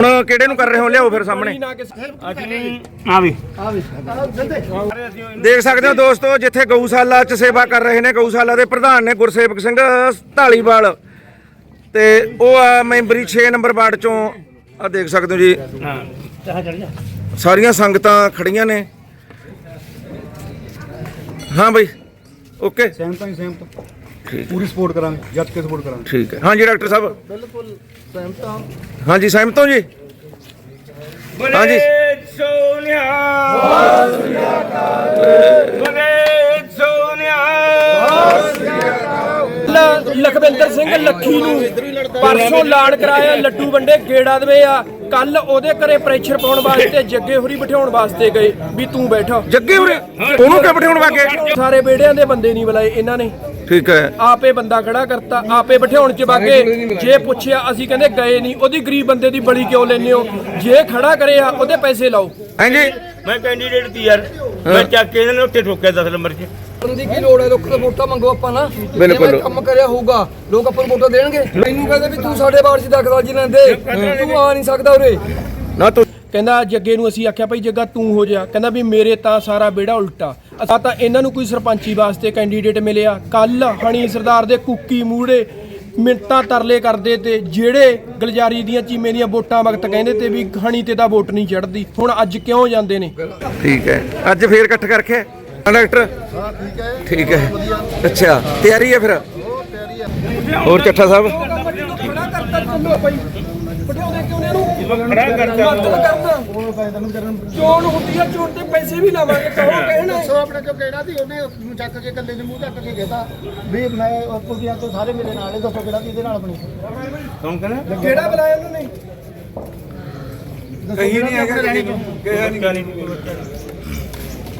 ਹੁਣ ਕਿਹੜੇ ਨੂੰ ਕਰ ਰਹੇ ਹੋ? ਲਿਆਓ ਫਿਰ ਸਾਹਮਣੇ। ਆ ਵੀ। ਦੇਖ ਸਕਦੇ ਹੋ ਦੋਸਤੋ ਜਿੱਥੇ ਗਊਸ਼ਾਲਾ 'ਚ ਸੇਵਾ ਕਰ ਰਹੇ ਨੇ ਗਊਸ਼ਾਲਾ ਦੇ ਪ੍ਰਧਾਨ ਨੇ ਗੁਰਸੇਵਕ ਸਿੰਘ ਢਾਲੀਵਾਲ ਤੇ ਉਹ ਆ ਮੈਂਬਰੀ 6 ਨੰਬਰ ਵਾਰਡ ਚੋਂ ਆ ਦੇਖ ਸਕਦੇ ਹੋ ਜੀ। ਹਾਂ। ਚਾਹ ਚੜ ਜਾ। ਸਾਰੀਆਂ ਸੰਗਤਾਂ ਖੜੀਆਂ ਨੇ। ਹਾਂ ਬਈ ਓਕੇ। ਸਹਿਮਤ ਹਾਂ ਸਹਿਮਤ ਠੀਕ ਪੂਰੀ ਸਪੋਰਟ ਕਰਾਂਗੇ ਜੱਜ ਕੇ ਸਪੋਰਟ ਕਰਾਂਗੇ। ਠੀਕ ਹੈ। ਹਾਂਜੀ ਡਾਕਟਰ ਸਾਹਿਬ। ਬਿਲਕੁਲ ਸਹਿਮਤ ਹਾਂ। ਹਾਂਜੀ ਸਹਿਮਤ ਹੋ ਜੀ? ਹਾਂਜੀ। ਸੋਨਿਆ। ਸੋਨਿਆ। ਲਖਵਿੰਦਰ ਸਿੰਘ ਲੱਖੀ ਨੂੰ ਪਰਸੋਂ ਲਾਣ ਕਰਾਇਆ ਲੱਡੂ ਵੰਡੇ ਗੇੜਾ ਦਵੇ ਆ। ਕੱਲ ਉਹਦੇ ਘਰੇ ਪ੍ਰੈਸ਼ਰ ਪਾਉਣ ਵਾਸਤੇ ਜੱਗੇ ਹੋਰੀ ਬਿਠਾਉਣ ਵਾਸਤੇ ਗਏ ਵੀ ਤੂੰ ਬੈਠਾ। ਜੱਗੇ ਉਰੇ ਉਹਨੂੰ ਕਿਉਂ ਬਿਠਾਉਣ ਵਾਗੇ ਸਾਰੇ ਬੇੜਿਆਂ ਦੇ ਬੰਦੇ ਨਹੀਂ ਬੁਲਾਏ ਇਹਨਾਂ ਨੇ। ਠੀਕ ਹੈ। ਆਪੇ ਬੰਦਾ ਖੜਾ ਕਰਤਾ ਆਪੇ ਬਿਠਾਉਣ ਚ ਬਾਗੇ ਜੇ ਪੁੱਛਿਆ ਅਸੀਂ ਕਹਿੰਦੇ ਗਏ ਨਹੀਂ। ਉਹਦੀ ਗਰੀਬ ਬੰਦੇ ਦੀ ਬਲੀ ਕਿਉਂ ਲੈਨੇ ਹੋ? ਜੇ ਖੜਾ ਕਰਿਆ ਉਹਦੇ ਪੈਸੇ ਲਾਓ। ਹਾਂਜੀ। ਮੈਂ ਕੈਂਡੀਡੇਟ ਸੀ ਯਾਰ ਮੈਂ ਚੱਕ ਕੇ ਇਹਨਾਂ ਨੇ ਉੱਥੇ ਠੋਕਿਆ 10 ਨੰਬਰ 'ਚ। ਬੰਦੀ ਕੀ ਲੋੜ ਹੈ? ਲੋਕਾਂ ਤੋਂ ਵੋਟਾਂ ਮੰਗੋ ਆਪਾਂ ਨਾ। ਬਿਲਕੁਲ। ਕੰਮ ਕਰਿਆ ਹੋਊਗਾ ਲੋਕ ਆਪਾਂ ਨੂੰ ਵੋਟਾਂ ਦੇਣਗੇ। ਮੈਨੂੰ ਕਹਿੰਦੇ ਵੀ ਤੂੰ ਸਾਡੇ ਬਾੜ 'ਚ ਦਖਲ ਜੀ ਲੈਂਦੇ। ਤੂੰ ਆ ਨਹੀਂ ਸਕਦਾ ਉਰੇ। ਨਾ ਤੂੰ ਕਹਿੰਦਾ ਜੱਗੇ ਨੂੰ ਅਸੀਂ ਆਖਿਆ ਭਾਈ ਜੱਗਾ ਤੂੰ ਹੋ ਜਾ। ਕਹਿੰਦਾ ਵੀ ਮੇਰੇ ਤਾਂ ਸਾਰਾ ਬੇੜਾ ਉਲਟਾ। ਅਸਾਂ ਤਾਂ ਇਹਨਾਂ ਨੂੰ ਕੋਈ ਸਰਪੰਚੀ ਵਾਸਤੇ ਕੈਂਡੀਡੇਟ ਮਿਲਿਆ। ਕੱਲ ਹਣੀ ਸਰਦਾਰ ਦੇ ਕੁੱਕੀ ਮੂੜੇ ਮਿੰਟਾਂ ਤਰਲੇ ਕਰਦੇ ਤੇ ਜਿਹੜੇ ਗਲਜਾਰੀ ਦੀਆਂ ਚੀਮੇ ਦੀਆਂ ਵੋਟਾਂ ਵਕਤ ਕਹਿੰਦੇ ਤੇ ਵੀ ਹਣੀ ਤੇ ਤਾਂ ਵੋਟ ਨਹੀਂ ਚੜਦੀ ਹੁਣ ਅੱਜ ਕਿਉਂ ਜਾਂਦੇ ਨੇ? ਠੀਕ ਹੈ। ਅੱਜ ਫੇਰ ਇਕੱਠ ਕਰਕੇ? ਹਾਂ ਡਾਕਟਰ? ਹਾਂ ਠੀਕ ਹੈ। ਠੀਕ ਹੈ। ਅੱਛਾ ਤਿਆਰੀ ਹੈ ਫਿਰ? ਹੋਰ ਚੱਠਾ ਸਾਹਿਬ? ਖੜਾ ਕਰਤਾ ਚੱਲੋ ਭਾਈ। ਬਿਠਾਉਂਦੇ ਕਿਉਂ ਨੇ ਇਹਨੂੰ ਖੜਾ ਕਰਤਾ ਕਹਿੰਦਾ ਚੋਣ ਹੁੰਦੀ ਆ ਚੋਣ ਤੇ ਪੈਸੇ ਵੀ ਲਾਵਾਂਗੇ ਕਹੋ ਕਹਿਣਾ ਸੋ ਆਪਣੇ ਚੋਂ ਕਿਹੜਾ ਸੀ ਉਹਨੇ ਨੂੰ ਚੱਕ ਕੇ ਕੱਲੇ ਦੇ ਮੂੰਹ ਚੱਕ ਕੇ ਕਹਿਤਾ ਵੀ ਮੈਂ ਉਹ ਕੁੜੀਆਂ ਤੋਂ ਸਾਰੇ ਮੇਰੇ ਨਾਲ ਹੀ ਦੱਸੋ ਕਿਹੜਾ ਸੀ ਇਹਦੇ ਨਾਲ ਆਪਣੀ ਕੌਣ ਕਹਿੰਦਾ ਕਿਹੜਾ ਬੁਲਾਇਆ ਉਹਨਾਂ ਨੇ ਕਹੀ ਨਹੀਂ। ਹੈਗਾ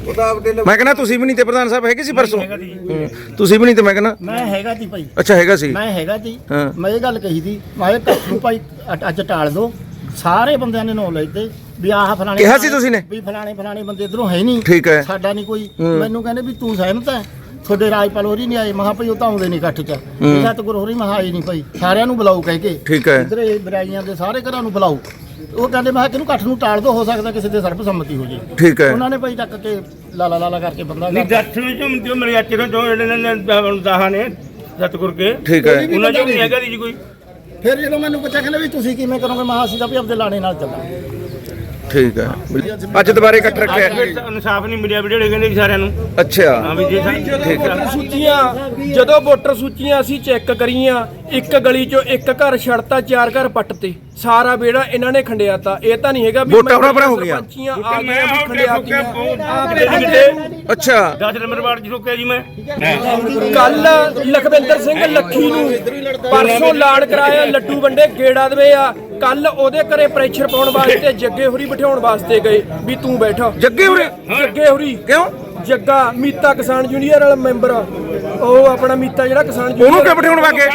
ਮੈਂ ਕਹਿੰਦਾ ਤੁਸੀਂ ਵੀ ਨਹੀਂ ਤੇ ਪ੍ਰਧਾਨ ਸਾਹਿਬ ਹੈਗੇ ਸੀ ਪਰਸੋਂ? ਹੂੰ। ਤੁਸੀਂ ਵੀ ਨਹੀਂ ਤੇ ਮੈਂ ਕਹਿੰਦਾ? ਮੈਂ ਹੈਗਾ ਤੀ ਭਾਈ। ਅੱਛਾ ਹੈਗਾ ਸੀ। ਮੈਂ ਹੈਗਾ ਤੀ ਹਾਂ। ਮੈਂ ਇਹ ਗੱਲ ਕਹੀ ਤੀ ਮੈਂ ਕੱਖ ਨੂੰ ਭਾਈ ਅ- ਅੱਜ ਟਾਲ ਦੋ ਸਾਰੇ ਬੰਦਿਆਂ ਨੇ ਨੌਲੇਜ ਤੇ ਵੀ ਆਹ ਫਲਾਣੇ ਕਿਹਾ ਸੀ ਤੁਸੀਂ ਨੇ? ਵੀ ਫਲਾਣੇ ਫਲਾਣੇ ਬੰਦੇ ਇਧਰੋਂ ਹੈ ਨਹੀਂ। ਠੀਕ ਹੈ। ਸਾਡਾ ਨਹੀਂ ਕੋਈ। ਹੂੰ। ਮੈਨੂੰ ਕਹਿੰਦੇ ਵੀ ਤੂੰ ਸਹਿਮਤ ਹੈ। ਤੁਹਾਡੇ ਰਾਜਪਾਲ ਹੋਰੀ ਨਹੀਂ ਆਏ। ਮਹਾ ਭਾਈ ਉਹ ਤਾਂ ਆਉਂਦੇ ਨਹੀਂ ਇਕੱਠ ਚ। ਇਹਦਾ ਤਾਂ ਗੁਰੂ ਹੋਰੀ ਮਹਾ ਆਏ ਨਹੀਂ ਭਾਈ। ਸਾਰਿਆਂ ਨੂੰ ਬੁਲਾਓ ਕਹਿ ਕੇ। ਠੀਕ ਹੈ। ਇਧਰ ਇਹ ਬਰਾਈਆਂ ਦੇ ਸਾਰੇ ਘਰਾਂ ਨੂੰ ਬੁਲਾਓ। ਉਹ ਕਹਿੰਦੇ ਮੈਂ ਕਿਹਾ ਕਿਹਨੂੰ ਇਕੱਠ ਨੂੰ ਟਾਲ ਦੋ ਹੋ ਸਕਦਾ ਕਿਸੇ ਦੇ ਸਰਬਸੰਮਤੀ ਹੋ ਜੇ। ਠੀਕ ਹੈ। ਉਹਨਾਂ ਨੇ ਭਾਈ ਟੱਕ ਕੇ ਲਾਲਾ ਲਾਲਾ ਕਰਕੇ ਬੰਦਾ ਨਹੀਂ ਕਰਤਾ। ਦੱਸ ਵਿੱਚ ਜੋ ਮੇਰੇ ਅੱਛੇ ਤੋਂ ਜੋ ਜਿਹੜੇ ਨੇ ਦਾਹਾਂ ਨੇ ਸਤਗੁਰ ਕੇ। ਠੀਕ ਹੈ। ਉਹਨਾਂ ਚੋਂ ਨਹੀਂ ਹੈਗਾ ਜੀ ਕੋਈ। ਫਿਰ ਜਦੋਂ ਮੈਨੂੰ ਪੁੱਛਿਆ ਕਹਿੰਦੇ ਵੀ ਤੁਸੀਂ ਕਿਵੇਂ ਕਰੋਗੇ? ਮਹਾ ਅਸੀਂ ਤਾਂ ਵੀ ਆਪਦੇ ਲਾਣੇ ਨਾਲ ਚੱਲਾਂਗੇ। ਠੀਕ ਹੈ। ਅੱਜ ਦੁਬਾਰੇ ਇਕੱਠ ਰੱਖਿਆ। ਅੱਜ ਇਨਸਾਫ ਨਹੀਂ ਮਿਲਿਆ ਵੀ ਜਿਹੜੇ ਕਹਿੰਦੇ ਵੀ ਸਾਰਿਆਂ ਨੂੰ। ਹਾਂ ਅੱਛਾ ਵੀ ਜੇ ਸਾ- ਠੀਕ ਹੈ। ਵੋਟਰ ਸੂਚੀਆਂ ਜਦੋਂ ਵੋਟਰ ਸੂਚੀਆਂ ਅਸੀਂ ਚੈੱਕ ਕਰੀਆਂ ਇੱਕ ਗਲੀ ਚੋਂ ਇੱਕ ਘਰ ਛੜਤਾ ਚਾਰ ਘਰ ਪੱਟਤੇ। ਸਾਰਾ ਬੇੜਾ ਇਹਨਾਂ ਨੇ ਖੰਡਿਆ ਤਾ ਇਹ ਤਾਂ ਨਹੀਂ ਹੈਗਾ ਵੀ ਵੋਟਾਂ ਆਪਣਾ ਆਪਣਾ ਹੋ ਗਈਆਂ। ਸਰਪੰਚੀਆਂ ਆ ਗਈਆਂ ਵੀ ਆਪ ਦੇ ਅੱਛਾ। 10 ਨੰਬਰ ਵਾਰਡ 'ਚ ਠੋਕਿਆ ਜੀ ਮੈਂ। ਕੱਲ ਲਖਵਿੰਦਰ ਸਿੰਘ ਲੱਖੀ ਨੂੰ ਪਰਸੋਂ ਲਾਣ ਕਰਾਇਆ ਲੱਡੂ ਵੰਡੇ ਗੇੜਾ ਦਵੇ ਆ। ਕੱਲ ਉਹਦੇ ਘਰੇ ਪ੍ਰੈਸ਼ਰ ਪਾਉਣ ਵਾਸਤੇ ਜੱਗੇ ਹੋਰੀ ਬਿਠਾਉਣ ਵਾਸਤੇ ਗਏ ਵੀ ਤੂੰ ਬੈਠਾ। ਜੱਗੇ ਉਰੇ ਜੱਗੇ ਹੋਰੀ। ਕਿਉਂ? ਜੱਗਾ ਮੀਤਾ ਕਿਸਾਨ ਯੂਨੀਅਨ ਵਾਲਾ ਮੈਂਬਰ ਉਹ ਆਪਣਾ ਮੀਤਾ ਜਿਹੜਾ ਕਿਸਾਨ ਉਹਨੂੰ ਕਿਉਂ ਬਿਠਾਉਣ ਵਾਗੇ?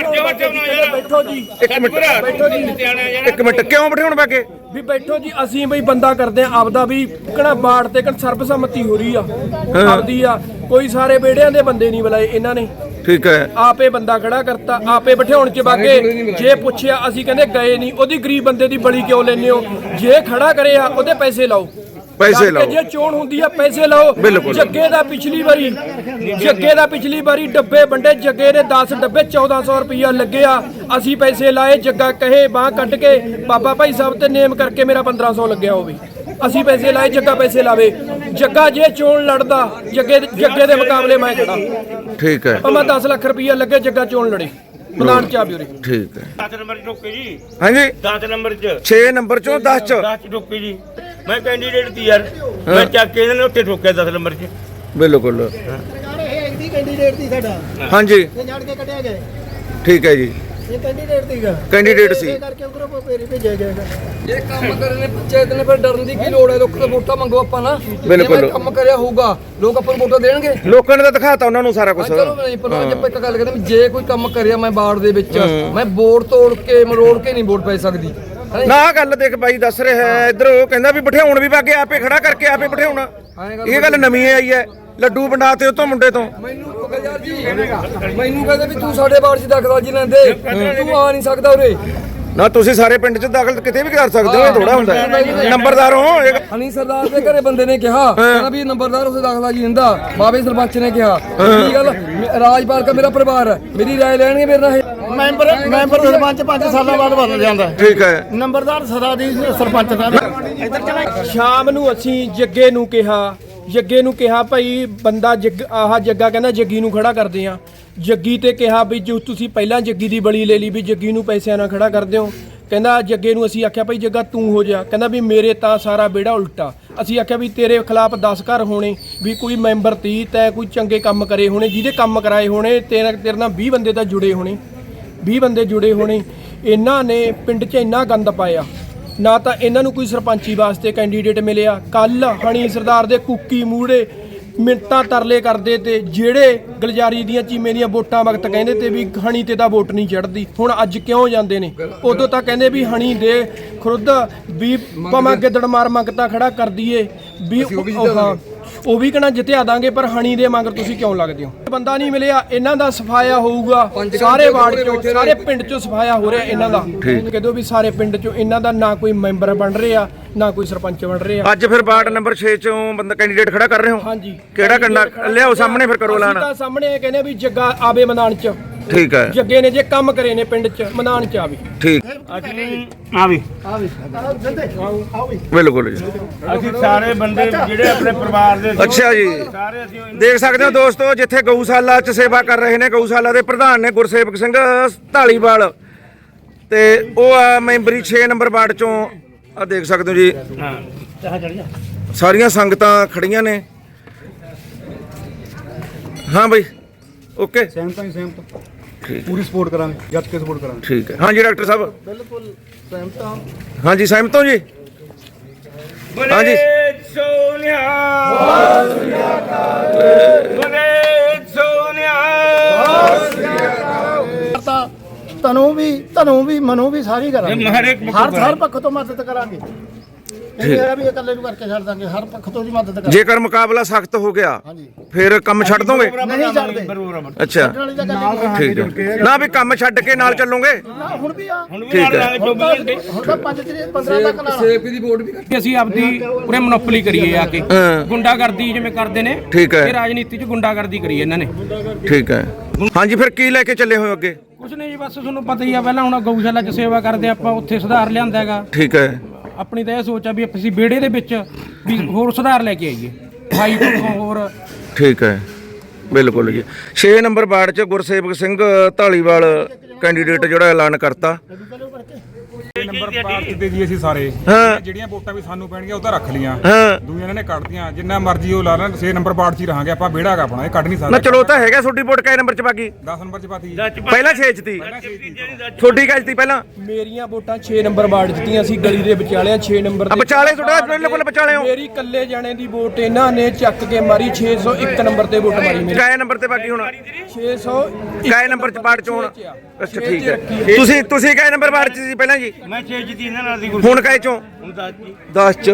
ਬੈਠੋ ਜੀ। ਇੱਕ ਮਿੰਟ। ਬੈਠੋ ਜੀ। ਇੱਕ ਮਿੰਟ। ਕਿਉਂ ਬਿਠਾਉਣ ਵਾਗੇ? ਵੀ ਬੈਠੋ ਜੀ ਅਸੀਂ ਬਈ ਬੰਦਾ ਕਰਦੇ ਆ ਆਪਦਾ ਵੀ ਕਿਹੜਾ ਬਾੜ ਤੇ ਕਿਹੜਾ ਸਰਬਸੰਮਤੀ ਹੋ ਰਹੀ ਆ। ਆਪਦੀ ਆ। ਕੋਈ ਸਾਰੇ ਬੇੜਿਆਂ ਦੇ ਬੰਦੇ ਨਹੀਂ ਬੁਲਾਏ ਇਹਨਾਂ ਨੇ। ਠੀਕ ਹੈ। ਆਪੇ ਬੰਦਾ ਖੜਾ ਕਰਤਾ ਆਪੇ ਬਿਠਾਉਣ ਚ ਬਾਗੇ ਜੇ ਪੁੱਛਿਆ ਅਸੀਂ ਕਹਿੰਦੇ ਗਏ ਨਹੀਂ ਉਹਦੀ ਗਰੀਬ ਬੰਦੇ ਦੀ ਬਲੀ ਕਿਉਂ ਲੈਨੇ ਹੋ? ਜੇ ਖੜਾ ਕਰਿਆ ਉਹਦੇ ਪੈਸੇ ਲਾਓ। ਪੈਸੇ ਲਾਓ। ਜੇ ਚੋਣ ਹੁੰਦੀ ਆ ਪੈਸੇ ਲਾਓ। ਜੱਗੇ ਦਾ ਪਿਛਲੀ ਵਾਰੀ ਜੱਗੇ ਦਾ ਪਿਛਲੀ ਵਾਰੀ ਡੱਬੇ ਵੰਡੇ ਜੱਗੇ ਦੇ 10 ਡੱਬੇ 1400 ਰੁਪਈਆ ਲੱਗਿਆ ਅਸੀਂ ਪੈਸੇ ਲਾਏ ਜੱਗਾ ਕਹੇ ਬਾਹ ਕੱਢ ਕੇ ਬਾਬਾ ਭਾਈ ਸਾਹਿਬ ਤੇ ਨੇਮ ਕਰਕੇ ਮੇਰਾ 1500 ਲੱਗਿਆ ਹੋਵੇ। ਅਸੀਂ ਪੈਸੇ ਲਾਏ ਜੱਗਾ ਪੈਸੇ ਲਾਵੇ। ਜੱਗਾ ਜੇ ਚੋਣ ਲੜਦਾ ਜੱਗੇ ਜੱਗੇ ਦੇ ਮੁਕਾਬਲੇ ਮੈਂ ਖੜਾ। ਠੀਕ ਹੈ। ਭਾਵੇਂ 10 ਲੱਖ ਰੁਪਈਆ ਲੱਗੇ ਜੱਗਾ ਚੋਣ ਲੜੇ। ਮੈਦਾਨ ਚ ਆ ਬਿਉਰੇ ਠੀਕ ਹੈ। 10 ਨੰਬਰ 'ਚ ਠੋਕੇ ਜੀ। ਹਾਂਜੀ। 10 ਨੰਬਰ 'ਚ। 6 ਨੰਬਰ ਚੋਂ 10 ਚ। 10 'ਚ ਠੋਕੇ ਜੀ। ਮੈਂ ਕੈਂਡੀਡੇਟ ਸੀ ਯਾਰ ਮੈਂ ਚੱਕ ਕੇ ਇਹਨਾਂ ਨੇ ਉੱਥੇ ਠੋਕਿਆ 10 ਨੰਬਰ 'ਚ। ਬਿਲਕੁਲ। ਇਹ ਦੀ ਕੈਂਡੀਡੇਟ ਦੀ ਸਾਡਾ। ਹਾਂਜੀ। ਇਹ ਜੜ ਕੇ ਕੱਢਿਆ ਗਿਆ। ਠੀਕ ਹੈ ਜੀ। ਇਹ ਕੈਂਡੀਡੇਟ ਦੀਗਾ ਕੈਂਡੀਡੇਟ ਸੀ। ਇਹ ਕਰਕੇ ਉਧਰੋਂ ਪੇਰੀ ਭੇਜਿਆ ਗਿਆ। ਜੇ ਕੰਮ ਕਰਨੇ ਪੰਚਾਇਤ ਨੇ ਫਿਰ ਡਰਨ ਦੀ ਕੀ ਲੋੜ ਹੈ? ਲੋਕਾਂ ਤੋਂ ਵੋਟਾਂ ਮੰਗੋ ਆਪਾਂ ਨਾ। ਬਿਲਕੁਲ। ਜਿਵੇਂ ਕੰਮ ਕਰਿਆ ਹੋਊਗਾ ਲੋਕ ਆਪਾਂ ਨੂੰ ਵੋਟਾਂ ਦੇਣਗੇ। ਲੋਕਾਂ ਨੇ ਤਾਂ ਦਿਖਾਤਾ ਉਹਨਾਂ ਨੂੰ ਸਾਰਾ ਕੁਝ ਚਲੋ ਨਹੀਂ ਪਰ ਅੱਜ ਆਪਾਂ ਇੱਕ ਗੱਲ ਕਰਦੇ ਵੀ ਜੇ ਕੋਈ ਕੰਮ ਕਰਿਆ ਮੈਂ ਬਾੜ ਦੇ ਵਿੱਚ ਮੈਂ ਬੋਰਡ ਤੋੜ ਕੇ ਮਰੋੜ ਕੇ ਨਹੀਂ ਵੋਟ ਪੈ ਸਕਦੀ? ਨਾ ਆਹ ਗੱਲ ਦੇਖ ਬਾਈ ਦੱਸ ਰਿਹਾ ਹੈ ਇਧਰ ਉਹ ਕਹਿੰਦਾ ਵੀ ਬਿਠਾਉਣ ਵੀ ਵਾਗੇ ਆਪੇ ਖੜਾ ਕਰਕੇ ਆਪੇ ਬਿਠਾਉਣਾ। ਇਹ ਗੱਲ ਨਵੀਂ ਆਈ ਹੈ ਲੱਡੂ ਵੰਡਾ ਤੇ ਉਹ ਤੋਂ ਮੁੰਡੇ ਤੋਂ। ਮੈਨੂੰ ਜੀ। ਮੈਨੂੰ ਕਹਿੰਦੇ ਵੀ ਤੂੰ ਸਾਡੇ ਬਾੜ 'ਚ ਦਖਲ ਜੀ ਲੈਂਦੇ ਤੂੰ ਆ ਨਹੀਂ ਸਕਦਾ ਉਰੇ। ਨਾ ਤੁਸੀਂ ਸਾਰੇ ਪਿੰਡ 'ਚ ਦਾਖਲ ਕਿਤੇ ਵੀ ਕਰ ਸਕਦੇ ਹੋ ਇਹ ਥੋੜਾ ਹੁੰਦਾ। ਹੈ। ਨੰਬਰਦਾਰ ਹੋ ਇਹ- ਹਣੀ ਸਰਦਾਰ ਦੇ ਘਰੇ ਬੰਦੇ ਨੇ ਕਿਹਾ। ਕਹਿੰਦਾ ਵੀ ਨੰਬਰਦਾਰ ਉਸੇ ਦਾਖਲਾ ਜੀ ਦਿੰਦਾ ਬਾਬੇ ਸਰਪੰਚ ਨੇ ਕਿਹਾ। ਕੀ ਗੱਲ? ਮੇ- ਰਾਜਪਾਲ ਕਾ ਮੇਰਾ ਪਰਿਵਾਰ ਹੈ ਮੇਰੀ ਰਾਏ ਲੈਣਗੇ ਮੇਰੇ ਨਾਲ ਇਹ? ਮੈਂਬਰ ਮੈਂਬਰ ਸਰਪੰਚ 5 ਸਾਲਾਂ ਬਾਅਦ ਬਦਲ ਜਾਂਦਾ। ਹੈ। ਠੀਕ ਹੈ। ਨੰਬਰਦਾਰ ਸਦਾ ਦੀ ਸਰਪੰਚ ਦਾ। ਸ਼ਾਮ ਨੂੰ ਅਸੀਂ ਜੱਗੇ ਨੂੰ ਕਿਹਾ ਜੱਗੇ ਨੂੰ ਕਿਹਾ ਭਾਈ ਬੰਦਾ ਜੱਗ ਆਹ ਜੱਗਾ ਕਹਿੰਦਾ ਜੱਗੀ ਨੂੰ ਖੜਾ ਕਰਦੇ ਆ ਜੱਗੀ ਤੇ ਕਿਹਾ ਵੀ ਜੋ ਤੁਸੀਂ ਪਹਿਲਾਂ ਜੱਗੀ ਦੀ ਬਲੀ ਲੈ ਲਈ ਵੀ ਜੱਗੀ ਨੂੰ ਪੈਸਿਆਂ ਨਾਲ ਖੜਾ ਕਰਦੇ ਹੋ ਕਹਿੰਦਾ ਜੱਗੇ ਨੂੰ ਅਸੀਂ ਆਖਿਆ ਭਾਈ ਜੱਗਾ ਤੂੰ ਹੋ ਜਾ। ਕਹਿੰਦਾ ਵੀ ਮੇਰੇ ਤਾਂ ਸਾਰਾ ਬੇੜਾ ਉਲਟਾ। ਅਸੀਂ ਆਖਿਆ ਵੀ ਤੇਰੇ ਖਿਲਾਫ 10 ਘਰ ਹੋਣੇ, ਵੀ ਕੋਈ ਮੈਂਬਰ ਤੀ ਤੈ ਕੋਈ ਚੰਗੇ ਕੰਮ ਕਰੇ ਹੋਣੇ, ਜਿਹਦੇ ਕੰਮ ਕਰਾਏ ਹੋਣੇ, ਤੇਰੇ ਤੇਰੇ ਨਾਲ 20 ਬੰਦੇ ਤਾਂ ਜੁੜੇ ਹੋਣੇ। 20 ਬੰਦੇ ਜੁੜੇ ਹੋਣੇ। ਇਹਨਾਂ ਨੇ ਪਿੰਡ 'ਚ ਇੰਨਾ ਗੰਦ ਪਾਇਆ। ਨਾ ਤਾਂ ਇਹਨਾਂ ਨੂੰ ਕੋਈ ਸਰਪੰਚੀ ਵਾਸਤੇ ਕੈਂਡੀਡੇਟ ਮਿਲਿਆ। ਕੱਲ ਹਣੀ ਸਰਦਾਰ ਦੇ ਕੁੱਕੀ ਮੂੜੇ ਮਿੰਟਾਂ ਤਰਲੇ ਕਰਦੇ ਤੇ ਜਿਹੜੇ ਗਲਜਾਰੀ ਦੀਆਂ ਚੀਮੇ ਦੀਆਂ ਵੋਟਾਂ ਵਕਤ ਕਹਿੰਦੇ ਤੇ ਵੀ ਹਣੀ ਤੇ ਤਾਂ ਵੋਟ ਨਹੀਂ ਚੜਦੀ ਹੁਣ ਅੱਜ ਕਿਉਂ ਜਾਂਦੇ ਨੇ? ਉਦੋਂ ਤਾਂ ਕਹਿੰਦੇ ਵੀ ਹਣੀ ਦੇ ਖੁਰਦ ਵੀ ਭਾਵੇਂ ਗਿੱਦੜ ਮਾਰ ਮੰਗਤਾ ਖੜਾ ਕਰ ਦਈਏ ਵੀ ਉਹ ਹਾਂ। ਉਹ ਵੀ ਕਹਣਾ ਜਿੱਤਿਆ ਦਾਂਗੇ ਪਰ ਹਣੀ ਦੇ ਮਗਰ ਤੁਸੀਂ ਕਿਉਂ ਲੱਗਦੇ ਹੋ? ਬੰਦਾ ਨਹੀਂ ਮਿਲਿਆ ਇਹਨਾਂ ਦਾ ਸਫਾਇਆ ਹੋਊਗਾ। ਸਾਰੇ ਵਾਰਡ ਚੋਂ ਸਾਰੇ ਪਿੰਡ ਚੋਂ ਸਫਾਇਆ ਹੋ ਰਿਹਾ ਇਹਨਾਂ ਦਾ। ਕਹਦੋ ਵੀ ਸਾਰੇ ਪਿੰਡ ਚੋਂ ਇਹਨਾਂ ਦਾ ਨਾ ਕੋਈ ਮੈਂਬਰ ਬਣ ਰਿਹਾ ਨਾ ਕੋਈ ਸਰਪੰਚ ਬਣ ਰਿਹਾ। ਅੱਜ ਫਿਰ ਵਾਰਡ ਨੰਬਰ 6 ਚੋਂ ਬੰਦਾ ਕੈਂਡੀਡੇਟ ਖੜਾ ਕਰ ਰਹੇ ਹੋ? ਹਾਂਜੀ। ਕਿਹੜਾ ਕੰਡਾ ਲਿਆਓ ਸਾਹਮਣੇ ਫਿਰ ਕਰੋ ਅਸੀਂ ਐਲਾਨ। ਤਾਂ ਸਾਹਮਣੇ ਇਹ ਕਹਿੰਦੇ ਆ ਵੀ ਜੱਗਾ ਆਵੇ ਮੈਦਾਨ ਚ। ਠੀਕ ਹੈ। ਜੱਗੇ ਨੇ ਜੇ ਕੰਮ ਕਰੇ ਨੇ ਪਿੰਡ ਚ ਮੈਦਾਨ ਚ ਆਵੇ ਠੀਕ। ਆ ਵੀ। ਬਿਲਕੁਲ ਜੀ। ਅਸੀਂ ਸਾਰੇ ਬੰਦੇ ਜਿਹੜੇ ਆਪਣੇ ਪਰਿਵਾਰ ਦੇ ਅੱਛਾ ਜੀ। ਸਾਰੇ ਅਸੀਂ ਦੇਖ ਸਕਦੇ ਹੋ ਦੋਸਤੋ ਜਿੱਥੇ ਗਊਸ਼ਾਲਾ 'ਚ ਸੇਵਾ ਕਰ ਰਹੇ ਨੇ ਗਊਸ਼ਾਲਾ ਦੇ ਪ੍ਰਧਾਨ ਨੇ ਗੁਰਸੇਵਕ ਸਿੰਘ ਢਾਲੀਵਾਲ ਤੇ ਉਹ ਆ ਮੈਂਬਰੀ 6 ਨੰਬਰ ਵਾਰਡ ਚੋਂ ਆ ਦੇਖ ਸਕਦੇ ਹੋ ਜੀ। ਹਾਂ। ਸਾਰੀਆਂ ਸੰਗਤਾਂ ਖੜੀਆਂ ਨੇ। ਹਾਂ ਬਈ ਓਕੇ। ਸਹਿਮਤ ਹਾਂ ਸਹਿਮਤ ਠੀਕ ਪੂਰੀ ਸਪੋਰਟ ਕਰਾਂਗੇ ਜੱਜ ਕੇ ਸਪੋਰਟ ਕਰਾਂਗੇ। ਠੀਕ ਹੈ। ਹਾਂਜੀ ਡਾਕਟਰ ਸਾਹਿਬ। ਬਿਲਕੁਲ ਸਹਿਮਤ ਹਾਂ। ਹਾਂਜੀ ਸਹਿਮਤ ਹੋ ਜੀ? ਹਾਂਜੀ। ਬਲੇ ਸੋਨਿਆ। ਬਲੇ ਸੋਨਿਆ। ਤਾਂ ਤਨੂੰ ਵੀ ਤਨੂੰ ਵੀ ਮਨੂੰ ਵੀ ਸਾਰੀ ਕਰਾਂਗੇ। ਹਰ ਹਰ ਪੱਖ ਤੋਂ ਮਦਦ ਕਰਾਂਗੇ। ਇਹ ਹੈ ਵੀ ਇਕੱਲੇ ਨੂੰ ਕਰਕੇ ਛੱਡ ਦਾਂਗੇ ਹਰ ਪੱਖ ਤੋਂ ਦੀ ਮਦਦ ਕਰਾਂਗੇ। ਜੇਕਰ ਮੁਕਾਬਲਾ ਸਖਤ ਹੋ ਗਿਆ ਹਾਂਜੀ। ਫਿਰ ਕੰਮ ਛੱਡ ਦੋਗੇ? ਨਹੀਂ ਛੱਡਦੇ। ਅੱਛਾ। ਹੀ। ਠੀਕ ਹੈ। ਨਾ ਵੀ ਕੰਮ ਛੱਡ ਕੇ ਨਾਲ ਚੱਲੋਗੇ? ਨਾ ਹੁਣ ਵੀ ਆ। ਹੁਣ ਵੀ ਠੀਕ ਹੈ। ਨਾਲ ਹੁਣ ਤਾਂ ਹੁਣ ਤਾਂ 5 ਤਰੀਕ 15 ਤੱਕ ਨਾਲ ਸੇਫ ਦੀ ਵੋਟ ਵੀ ਕੱਟ ਕਿ ਅਸੀਂ ਆਪਦੀ ਪੂਰੇ ਮੋਨੋਪੋਲੀ ਕਰੀਏ ਆ ਕੇ। ਹਾਂ। ਗੁੰਡਾਗਰਦੀ ਜਿਵੇਂ ਕਰਦੇ ਨੇ ਠੀਕ ਹੈ। ਇਹ ਰਾਜਨੀਤੀ 'ਚ ਗੁੰਡਾਗਰਦੀ ਕਰੀ ਇਹਨਾਂ ਨੇ। ਠੀਕ ਹੈ। ਹਾਂਜੀ ਫਿਰ ਕੀ ਲੈ ਕੇ ਚੱਲੇ ਹੋਏ ਅੱਗੇ? ਕੁਛ ਨਹੀਂ ਜੀ ਬਸ ਤੁਹਾਨੂੰ ਪਤਾ ਹੀ ਆ ਪਹਿਲਾਂ ਹੁਣ ਗਊਸ਼ਾਲਾ 'ਚ ਸੇਵਾ ਕਰਦੇ ਆਪਾਂ ਉੱਥੇ ਸੁਧਾਰ ਲਿਆਂਦਾ ਹੈਗਾ। ਠੀਕ ਹੈ। ਆਪਣੀ ਤਾਂ ਇਹ ਸੋਚ ਆ ਵੀ ਅਸੀਂ ਵਿਹੜੇ ਦੇ ਵਿੱਚ ਵੀ ਹੋਰ ਸੁਧਾਰ ਲੈ ਕੇ ਆਈਏ। ਭਾਈ ਤੋਂ ਹੋਰ। ਠੀਕ ਹੈ। ਬਿਲਕੁਲ ਜੀ। 6 ਨੰਬਰ ਵਾਰਡ 'ਚ ਗੁਰਸੇਵਕ ਸਿੰਘ ਢਾਲੀਵਾਲ ਕੈਂਡੀਡੇਟ ਜਿਹੜਾ ਐਲਾਨ ਕਰਤਾ। ਨੰਬਰ ਪਾਰਟੀ ਦੇ ਜੀ ਅਸੀਂ ਸਾਰੇ। ਹਾਂ। ਜਿਹੜੀਆਂ ਵੋਟਾਂ ਵੀ ਸਾਨੂੰ ਪੈਣਗੀਆਂ ਉਹ ਤਾਂ ਰੱਖ ਲੀਆਂ ਹਾਂ। ਦੂਜੀਆਂ ਇਹਨਾਂ ਨੇ ਕੱਢਤੀਆਂ। ਜਿੰਨਾ ਮਰਜ਼ੀ ਉਹ ਲਾ ਲੈਣ 6 ਨੰਬਰ ਪਾਰਟ 'ਚ ਹੀ ਰਹਾਂਗੇ ਆਪਾਂ ਵਿਹੜਾ ਹੈਗਾ ਆਪਣਾ ਇਹ ਕੱਢ ਨਹੀਂ ਨਾ ਸਕਦੇ ਚਲੋ ਉਹ ਤਾਂ ਹੈਗਾ ਤੁਹਾਡੀ ਵੋਟ ਕਿਹੜੇ ਨੰਬਰ 'ਚ ਬਾਕੀ 10 ਨੰਬਰ 'ਚ ਪਾਤੀ। ਪਹਿਲਾਂ 6 'ਚ ਤੀ। ਤੁਹਾਡੀ ਕਿਹ 'ਚ ਤੀ ਪਹਿਲਾਂ? ਮੇਰੀਆਂ ਵੋਟਾਂ 6 ਨੰਬਰ ਵਾਰਡ ਦਿੱਤੀਆਂ ਸੀ ਗਲੀ ਦੇ ਵਿਚਾਲਿਆਂ 6 ਨੰਬਰ ਆ ਵਿਚਾਲੇ ਤੁਹਾਡਾ ਬਿਲਕੁਲ ਵਿਚਾਲੇ ਹੋ। ਮੇਰੀ ਇਕੱਲੇ ਜਾਣੇ ਦੀ ਵੋਟ ਇਹਨਾਂ ਨੇ ਚੱਕ ਕੇ ਮਾਰੀ 601 ਨੰਬਰ ਤੇ ਵੋਟ ਮਾਰੀ ਮੇਰੀ। ਕਾਏ ਨੰਬਰ ਤੇ ਬਾਕੀ ਹੁਣ? 600 ਕਾਏ ਨੰਬਰ 'ਚ ਵਾਰਡ 'ਚ ਹੁਣ? ਅੱਛਾ ਠੀਕ ਹੈ। ਤੁਸੀਂ ਤੁਸੀਂ ਕਾਏ ਨੰਬਰ ਵਾਰਡ 'ਚ ਸੀ ਪਹਿਲਾਂ ਜੀ? ਮੈਂ ਛੇ ਜਿੱਤੀ ਇਹਨਾਂ ਨਾਲ ਦੀ ਹੁਣ ਕਾਏ 'ਚੋਂ? ਹੁਣ ਦੱਸ ਜੀ। 10 'ਚ।